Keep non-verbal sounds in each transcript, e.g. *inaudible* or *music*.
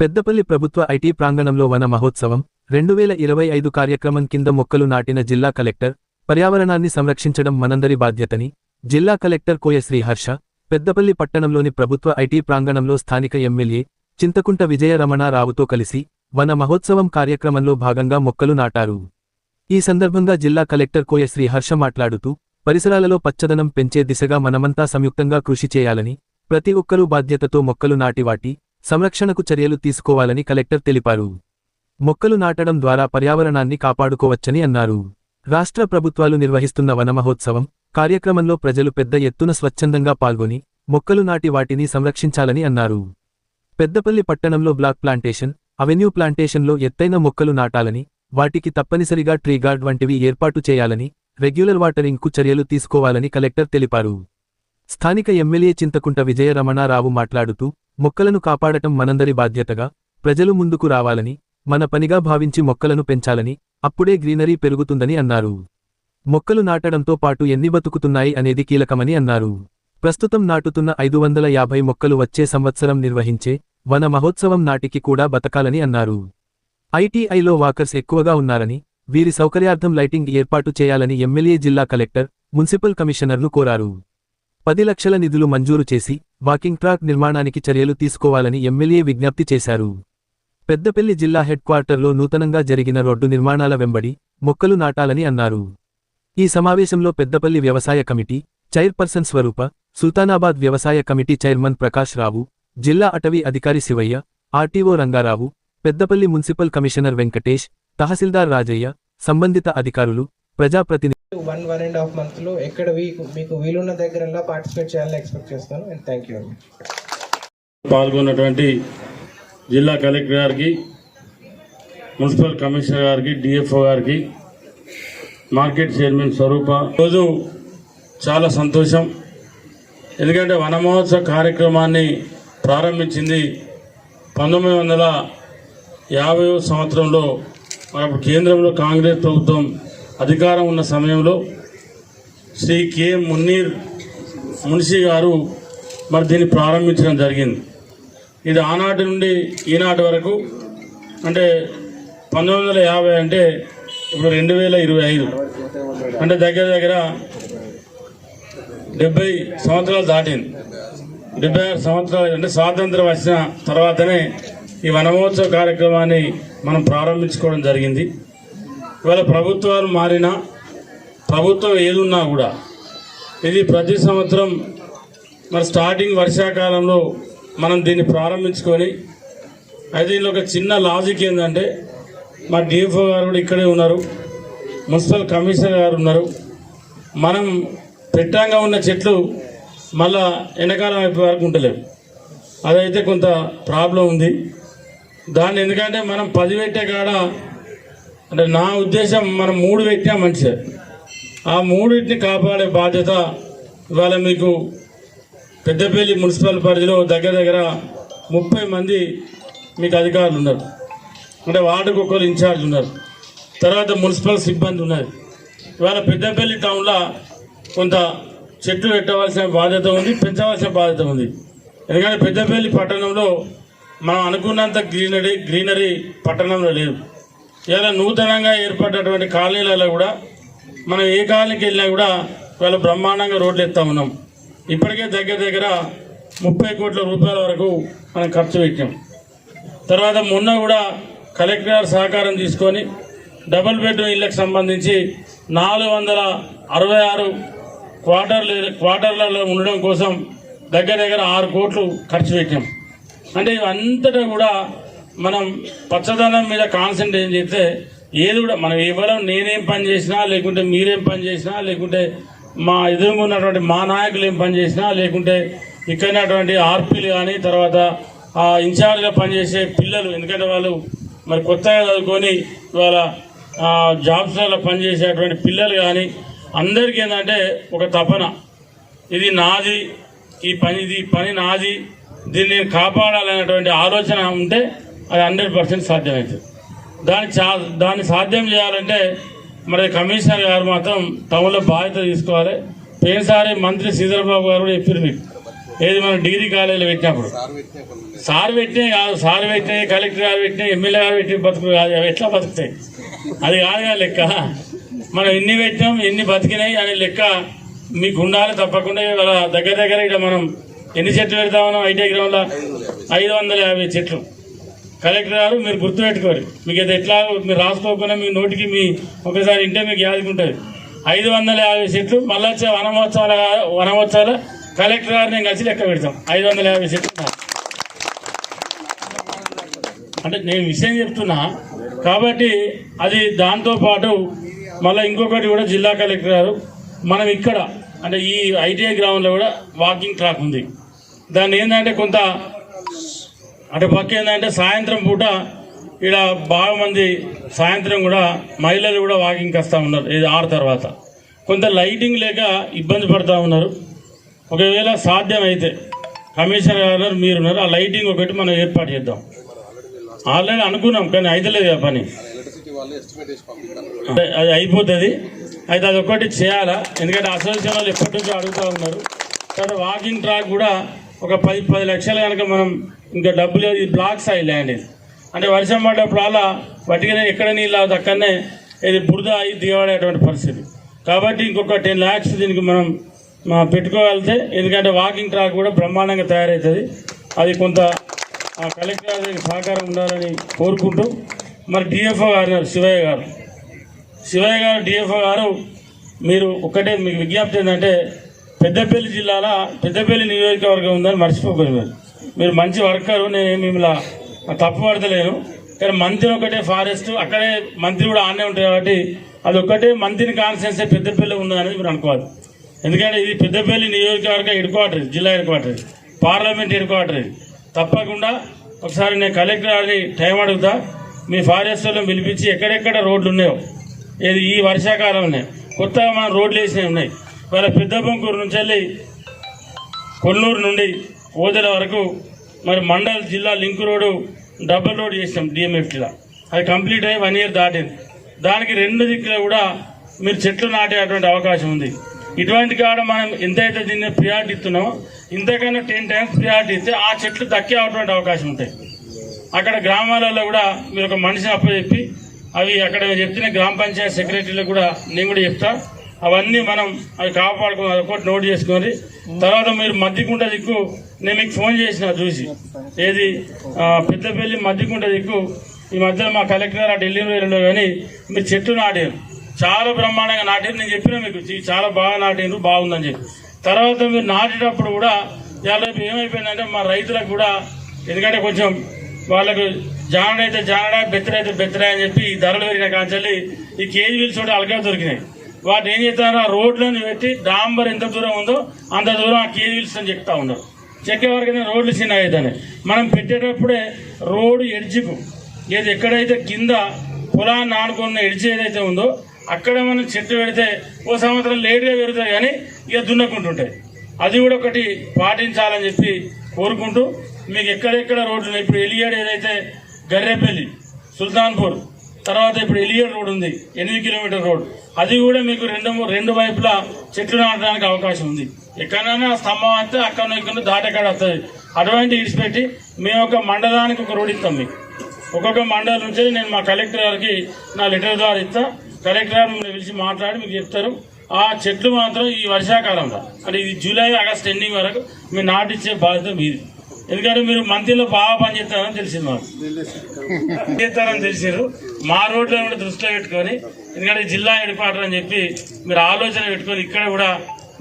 పెద్దపల్లి ప్రభుత్వ ఐటీ ప్రాంగణంలో వన మహోత్సవం రెండు వేల ఇరవై ఐదు కార్యక్రమం కింద మొక్కలు నాటిన జిల్లా కలెక్టర్ పర్యావరణాన్ని సంరక్షించడం మనందరి బాధ్యతని జిల్లా కలెక్టర్ కోయ శ్రీహర్ష పెద్దపల్లి పట్టణంలోని ప్రభుత్వ ఐటీ ప్రాంగణంలో స్థానిక ఎమ్మెల్యే చింతకుంట విజయ రమణారావుతో కలిసి వన మహోత్సవం కార్యక్రమంలో భాగంగా మొక్కలు నాటారు. ఈ సందర్భంగా జిల్లా కలెక్టర్ కోయ శ్రీహర్ష మాట్లాడుతూ పరిసరాలలో పచ్చదనం పెంచే దిశగా మనమంతా సంయుక్తంగా కృషి చేయాలని ప్రతి ఒక్కరూ బాధ్యతతో మొక్కలు నాటి వాటి సంరక్షణకు చర్యలు తీసుకోవాలని కలెక్టర్ తెలిపారు. మొక్కలు నాటడం ద్వారా పర్యావరణాన్ని కాపాడుకోవచ్చని అన్నారు. రాష్ట్ర ప్రభుత్వాలు నిర్వహిస్తున్న వనమహోత్సవం కార్యక్రమంలో ప్రజలు పెద్ద ఎత్తున స్వచ్ఛందంగా పాల్గొని మొక్కలు నాటి వాటిని సంరక్షించాలని అన్నారు. పెద్దపల్లి పట్టణంలో బ్లాక్ ప్లాంటేషన్ అవెన్యూ ప్లాంటేషన్లో ఎత్తైన మొక్కలు నాటాలని వాటికి తప్పనిసరిగా ట్రీ గార్డ్ వంటివి ఏర్పాటు చేయాలని రెగ్యులర్ వాటరింగ్కు చర్యలు తీసుకోవాలని కలెక్టర్ తెలిపారు. స్థానిక ఎమ్మెల్యే చింతకుంట విజయరమణారావు మాట్లాడుతూ మొక్కలను కాపాడటం మనందరి బాధ్యతగా ప్రజలు ముందుకు రావాలని మన పనిగా భావించి మొక్కలను పెంచాలని అప్పుడే గ్రీనరీ పెరుగుతుందని అన్నారు. మొక్కలు నాటడంతో పాటు ఎన్ని బతుకుతున్నాయి అనేది కీలకమని అన్నారు. ప్రస్తుతం నాటుతున్న ఐదు వందల యాభై మొక్కలు వచ్చే సంవత్సరం నిర్వహించే వన మహోత్సవం నాటికి కూడా బతకాలని అన్నారు. ఐటీఐలో వాకర్స్ ఎక్కువగా ఉన్నారని వీరి సౌకర్యార్థం లైటింగ్ ఏర్పాటు చేయాలని ఎమ్మెల్యే జిల్లా కలెక్టర్ మున్సిపల్ కమిషనర్ను కోరారు. పది లక్షల నిధులు మంజూరు చేసి వాకింగ్ ట్రాక్ నిర్మాణానికి చర్యలు తీసుకోవాలని ఎమ్మెల్యే విజ్ఞప్తి చేశారు. పెద్దపల్లి జిల్లా హెడ్ క్వార్టర్లో నూతనంగా జరిగిన రోడ్డు నిర్మాణాల వెంబడి మొక్కలు నాటాలని అన్నారు. ఈ సమావేశంలో పెద్దపల్లి వ్యవసాయ కమిటీ చైర్పర్సన్ స్వరూప సుల్తానాబాద్ వ్యవసాయ కమిటీ చైర్మన్ ప్రకాష్ రావు జిల్లా అటవీ అధికారి Shivayya RTO Rangarao Peddapalli municipal commissioner Venkatesh tahsildar Rajayya సంబంధిత అధికారులు ప్రజాప్రతినిధులు వన్ వన్ అండ్ హాఫ్ మంత్లో ఎక్కడ మీకు వీలున్న దగ్గరల్లా పార్టిసిపేట్ చేయాలని ఎక్స్పెక్ట్ చేస్తాను. అండ్ థ్యాంక్ యూ పాల్గొన్నటువంటి జిల్లా కలెక్టర్ గారికి మున్సిపల్ కమిషనర్ గారికి డిఎఫ్ఓ గారికి మార్కెట్ చైర్మన్ స్వరూప. రోజు చాలా సంతోషం. ఎందుకంటే వన మహోత్సవ కార్యక్రమాన్ని ప్రారంభించింది పంతొమ్మిది వందల యాభై సంవత్సరంలో మనకు కేంద్రంలో కాంగ్రెస్ ప్రభుత్వం అధికారం ఉన్న సమయంలో శ్రీ కె మున్నీర్ మున్షి గారు మరి దీన్ని ప్రారంభించడం జరిగింది. ఇది ఆనాటి నుండి ఈనాటి వరకు అంటే పంతొమ్మిది వందల యాభై అంటే ఇప్పుడు రెండు వేల ఇరవై ఐదు. అంటే దగ్గర దగ్గర డెబ్బై సంవత్సరాలు దాటింది. డెబ్బై ఆరు సంవత్సరాలు అంటే స్వాతంత్రం వచ్చిన తర్వాతనే ఈ వనమహోత్సవ కార్యక్రమాన్ని మనం ప్రారంభించుకోవడం జరిగింది. ఇవాళ ప్రభుత్వాలు మారినా ప్రభుత్వం ఏదున్నా కూడా ఇది ప్రతి సంవత్సరం మరి స్టార్టింగ్ వర్షాకాలంలో మనం దీన్ని ప్రారంభించుకొని అయితే దీనిలో ఒక చిన్న లాజిక్ ఏంటంటే మా డిఎఫ్ఓ గారు కూడా ఇక్కడే ఉన్నారు మున్సిపల్ కమిషనర్ గారు ఉన్నారు. మనం పెట్టంగా ఉన్న చెట్లు మళ్ళా ఎండాకాలం అయిపోయే వరకు ఉండలేవు. అదైతే కొంత ప్రాబ్లం ఉంది. దాన్ని ఎందుకంటే మనం పది పెట్టే కాడ అంటే నా ఉద్దేశం మనం మూడు పెట్టినా మంచిదే. ఆ మూడింటిని కాపాడే బాధ్యత ఇవాళ మీకు పెద్దపల్లి మున్సిపల్ పరిధిలో దగ్గర దగ్గర ముప్పై మంది మీకు అధికారులు ఉన్నారు. అంటే వార్డుకు ఒకరు ఇన్ఛార్జ్ ఉన్నారు. తర్వాత మున్సిపల్ సిబ్బంది ఉన్నారు. ఇవాళ పెద్దపల్లి టౌన్లో కొంత చెట్లు పెట్టవలసిన బాధ్యత ఉంది పెంచవలసిన బాధ్యత ఉంది. ఎందుకంటే పెద్దపల్లి పట్టణంలో మనం అనుకున్నంత గ్రీనరీ గ్రీనరీ పట్టణంలో లేదు. ఇలా నూతనంగా ఏర్పడ్డటువంటి కాలనీలలో కూడా మనం ఏ కాలనీకి వెళ్ళినా కూడా వాళ్ళ బ్రహ్మాండంగా రోడ్లు ఎత్తా ఉన్నాం. ఇప్పటికే దగ్గర దగ్గర ముప్పై కోట్ల రూపాయల వరకు మనం ఖర్చు పెట్టాం. తర్వాత మొన్న కూడా కలెక్టర్ సహకారం తీసుకొని డబుల్ బెడ్రూమ్ ఇళ్ళకి సంబంధించి నాలుగు వందల అరవై ఆరు క్వార్టర్లు క్వార్టర్లలో ఉండడం కోసం దగ్గర దగ్గర ఆరు కోట్లు ఖర్చు పెట్టాం. అంటే అంతటా కూడా మనం పచ్చదనం మీద కాన్సన్ట్రేట్ చేస్తే ఏది కూడా మనం ఎవరం నేనేం పని చేసినా లేకుంటే మీరేం పని చేసినా లేకుంటే మా ఎదురుగా ఉన్నటువంటి మా నాయకులు ఏం పని చేసినా లేకుంటే ఇక్కడటువంటి ఆర్పీలు కానీ తర్వాత ఆ ఇన్ఛార్జ్గా పనిచేసే పిల్లలు ఎందుకంటే వాళ్ళు మరి కొత్తగా చదువుకొని ఇవాళ జాబ్స్లో జాబ్స్లలో పనిచేసేటువంటి పిల్లలు కానీ అందరికీ ఏంటంటే ఒక తపన. ఇది నాది ఈ పని ఇది పని నాది దీన్ని కాపాడాలనేటువంటి ఆలోచన ఉంటే అది హండ్రెడ్ పర్సెంట్ సాధ్యమవుతుంది దాన్ని చా దాన్ని సాధ్యం చేయాలంటే మరి కమిషనర్ గారు మాత్రం టౌన్లో బాధ్యత తీసుకోవాలి. పోయినసారి మంత్రి శ్రీధర్ బాబు గారు కూడా చెప్పారు మీకు. ఏది మనం డిగ్రీ కాలేజీలో పెట్టినప్పుడు. సార్ పెట్టినాయి కాదు సార్ పెట్టినాయి కలెక్టర్ గారు పెట్టినే ఎమ్మెల్యే గారు పెట్టిన బతుకు కాదు. అవి ఎట్లా బతుకుతాయి? అది కాదుగా లెక్క. మనం ఎన్ని పెట్టినాం ఎన్ని బతికినాయి అనే లెక్క మీకు ఉండాలి తప్పకుండా. దగ్గర దగ్గర ఇక్కడ మనం ఎన్ని చెట్లు పెడతామన్నాం ఐటీ గ్రౌండ్లో ఐదు వందల యాభై చెట్లు. కలెక్టర్ గారు మీరు గుర్తుపెట్టుకోరు మీకు అది ఎట్లా మీరు రాసుకోకుండా మీ నోటికి మీ ఒకసారి ఇంటే మీకు యాదుకుంటుంది ఐదు వందల యాభై చెట్లు మళ్ళీ వచ్చే వనమోత్సవాల వనమోత్సవాల కలెక్టర్ గారు నేను కలిసి లెక్క పెడతాం. ఐదు వందల యాభై చెట్లు అంటే నేను విషయం చెప్తున్నా కాబట్టి అది దాంతో పాటు మళ్ళీ ఇంకొకటి కూడా జిల్లా కలెక్టర్ గారు మనం ఇక్కడ అంటే ఈ ఐటీఐ గ్రౌండ్లో కూడా వాకింగ్ ట్రాక్ ఉంది. దాన్ని ఏంటంటే కొంత అటు పక్క ఏంటంటే సాయంత్రం పూట ఇక్కడ బాగా మంది సాయంత్రం కూడా మహిళలు కూడా వాకింగ్కి వస్తూ ఉన్నారు ఇది ఆరు తర్వాత. కొంత లైటింగ్ లేక ఇబ్బంది పడుతూ ఉన్నారు. ఒకవేళ సాధ్యమైతే కమిషనర్ గారు మీరున్నారు ఆ లైటింగ్ ఒకటి మనం ఏర్పాటు చేద్దాం. ఆల్రెడీ అనుకున్నాం కానీ అయితలేదు ఆ పని. అంటే అది అయిపోతుంది. అయితే అది ఒకటి చేయాలా? ఎందుకంటే అసోసియేషన్ వాళ్ళు ఎప్పటి నుంచో అడుగుతూ ఉన్నారు. తర్వాత వాకింగ్ ట్రాక్ కూడా ఒక పది పది లక్షలు కనుక మనం ఇంకా డబ్బులు ఇది బ్లాక్ సై ల్యాండ్ ఇది. అంటే వర్షం పడ్డప్పుడు అలా వట్టిగానే ఎక్కడ నీళ్ళు అవుతుంది అక్కడనే ఇది బురద అయి దిగబడేటువంటి పరిస్థితి. కాబట్టి ఇంకొక టెన్ ల్యాక్స్ దీనికి మనం పెట్టుకోగలిగితే ఎందుకంటే వాకింగ్ ట్రాక్ కూడా బ్రహ్మాండంగా తయారవుతుంది అది కొంత ఆ కలెక్టర్ సహకారం ఉండాలని కోరుకుంటూ మరి డిఎఫ్ఓ గారు శివయ్య గారు. శివయ్య గారు డిఎఫ్ఓ గారు మీరు ఒకటే మీకు విజ్ఞప్తి ఏంటంటే పెద్దపల్లి జిల్లాలో పెద్దపల్లి నియోజకవర్గం ఉందని మర్చిపోకూడదు మీరు మంచి వర్కరు నేను మిమ్మల్ని తప్పు పడతలేను కానీ మంత్రి ఒకటే ఫారెస్ట్ అక్కడే మంత్రి కూడా ఆనే ఉంటుంది కాబట్టి అది ఒక్కటే మంత్రిని కాన్సెన్స్ పెద్దపల్లి ఉన్నదనేది మీరు అనుకోవాలి. ఎందుకంటే ఇది పెద్దపల్లి నియోజకవర్గ హెడ్ క్వార్టర్ జిల్లా head quarter parliament head quarter తప్పకుండా ఒకసారి నేను కలెక్టర్ గారిని టైం అడుగుతా. మీ ఫారెస్ట్ వాళ్ళని పిలిపించి ఎక్కడెక్కడ రోడ్లు ఉన్నాయో ఏది ఈ వర్షాకాలంలో కొత్తగా మనం రోడ్లు వేసినవి ఉన్నాయి. వాళ్ళ పెద్ద బొంకూరు నుంచి వెళ్ళి కొల్లూరు నుండి ఓదెల వరకు మరి మండల్ జిల్లా లింక్ రోడ్డు డబల్ రోడ్ చేసినాం డిఎంఎఫ్టీలో అది కంప్లీట్ అయ్యి వన్ ఇయర్ దాటింది. దానికి రెండు దిక్కులో కూడా మీరు చెట్లు నాటేటువంటి అవకాశం ఉంది. ఇటువంటి కాడ మనం ఎంతైతే దీన్ని ప్రియారిటీ ఇస్తున్నామో ఇంతకన్నా టెన్ టైమ్స్ ప్రియారిటీ ఇస్తే ఆ చెట్లు దక్కే అవటువంటి అవకాశం ఉంటాయి. అక్కడ గ్రామాలలో కూడా మీరు ఒక మనిషిని అప్పచెప్పి అవి అక్కడ చెప్తున్న గ్రామ పంచాయతీ సెక్రటరీలకు కూడా నేను కూడా చెప్తా. అవన్నీ మనం అవి కాపాడుకుని ఒకటి నోట్ చేసుకొని. తర్వాత మీరు మద్దికుంట దిక్కు నేను మీకు ఫోన్ చేసిన చూసి. ఏది? పెద్దపల్లి మద్దికుంట దిక్కు. ఈ మధ్యన మా కలెక్టర్ ఆ ఢిల్లీ వెళ్ళిండో కానీ మీరు చెట్లు నాటారు. చాలా బ్రహ్మాండంగా నాటారు. నేను చెప్పిన మీకు చాలా బాగా నాటారు బాగుందని చెప్పి. తర్వాత మీరు నాటేటప్పుడు కూడా ఇవాళ ఏమైపోయిందంటే మా రైతులకు కూడా ఎందుకంటే కొంచెం వాళ్ళకు జానడైతే జానడా బెత్తడైతే బెత్తడా అని చెప్పి ఈ ధరలు పెరిగిన కాంచెల్లి ఈ కేజీ వీల్స్ కూడా అలగా దొరికినాయి. వాటిని ఏం చేస్తారు ఆ రోడ్లను పెట్టి డాంబర్ ఎంత దూరం ఉందో అంత దూరం ఆ కేజీ వీల్స్ అని చెప్తా ఉన్నారు. చెక్కే వరకు రోడ్లు చిన్న అవుతాయి మనం పెట్టేటప్పుడే రోడ్డు ఎడ్జికు ఏది ఎక్కడైతే కింద పొలాన్ని ఆనుకున్న ఎడ్జి ఏదైతే ఉందో అక్కడ మనం చెట్టు పెడితే ఓ సంవత్సరం లేటుగా పెరుగుతాయి కానీ ఇక దున్నకుంటుంటాయి. అది కూడా ఒకటి పాటించాలని చెప్పి కోరుకుంటూ మీకు ఎక్కడెక్కడ రోడ్లు ఇప్పుడు ఎలియాడ్ ఏదైతే గర్రెపల్లి సుల్తాన్పూర్ తర్వాత ఇప్పుడు ఎలియడ్ రోడ్ ఉంది ఎనిమిది కిలోమీటర్ రోడ్. అది కూడా మీకు రెండు రెండు వైపులా చెట్లు నాటడానికి అవకాశం ఉంది. ఎక్కడైనా స్తంభం అయితే అక్కడ ఇక్కడ దాటెక్కడ వస్తుంది. అటువంటి ఇడిచిపెట్టి మేము ఒక మండలానికి ఒక రోడ్ ఇస్తాం మీకు. ఒక్కొక్క మండలం నుంచి నేను మా కలెక్టర్ గారికి నా లెటర్ ద్వారా ఇస్తా. కలెక్టర్ గారు మిమ్మల్ని పిలిచి మాట్లాడి మీకు చెప్తారు. ఆ చెట్లు మాత్రం ఈ వర్షాకాలంలో అంటే ఇది జూలై ఆగస్ట్ ఎండింగ్ వరకు మీరు నాటిచ్చే బాధ్యత మీది. ఎందుకంటే మీరు మంత్రిలో బాగా పనిచేస్తారని తెలిసింది మాకు. *laughs* చేస్తారని తెలిసారు మా రోడ్లను కూడా దృష్టిలో పెట్టుకొని ఎందుకంటే జిల్లా హెడ్ క్వార్టర్ అని చెప్పి మీరు ఆలోచన పెట్టుకొని ఇక్కడ కూడా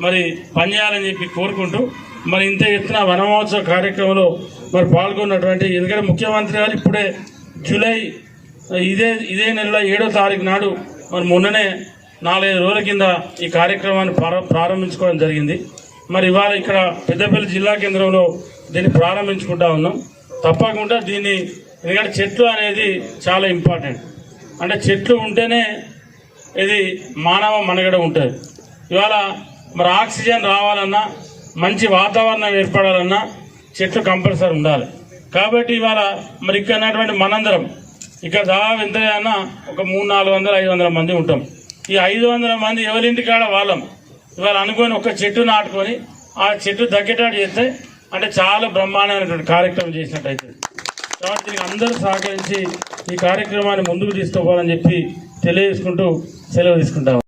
మరి పనిచేయాలని చెప్పి కోరుకుంటూ మరి ఇంత ఎత్తున వనమహోత్సవ కార్యక్రమంలో మరి పాల్గొన్నటువంటి ఎందుకంటే ముఖ్యమంత్రి గారు ఇప్పుడే జూలై ఇదే ఇదే నెల ఏడో తారీఖు నాడు మరి మొన్ననే నాలుగైదు రోజుల కింద ఈ కార్యక్రమాన్ని ప్రారంభించుకోవడం జరిగింది. మరి ఇవాళ ఇక్కడ పెద్దపల్లి జిల్లా కేంద్రంలో దీన్ని ప్రారంభించుకుంటా ఉన్నాం. తప్పకుండా దీన్ని ఎందుకంటే చెట్లు అనేది చాలా ఇంపార్టెంట్. అంటే చెట్లు ఉంటేనే ఇది మానవ మనుగడ ఉంటుంది. ఇవాళ మరి ఆక్సిజన్ రావాలన్నా మంచి వాతావరణం ఏర్పడాలన్నా చెట్లు కంపల్సరీ ఉండాలి. కాబట్టి ఇవాళ మరి ఇక్కడ ఉన్నటువంటి మనందరం ఇక్కడ దాదాపు ఎంత అన్నా ఒక మూడు నాలుగు వందల ఐదు వందల మంది ఉంటాం. ఈ ఐదు వందల మంది ఎవరింటి కాడ వాళ్ళం? ఇవాళ అనుకొని ఒక చెట్టు నాటుకొని ఆ చెట్టు తగ్గేటట్టు చేస్తే అంటే చాలా బ్రహ్మాండమైనటువంటి కార్యక్రమం చేసినట్టయితే. కాబట్టి దీనికి అందరూ సహకరించి ఈ కార్యక్రమాన్ని ముందుకు తీసుకోవాలని చెప్పి తెలియజేసుకుంటూ సెలవు తీసుకుంటాం.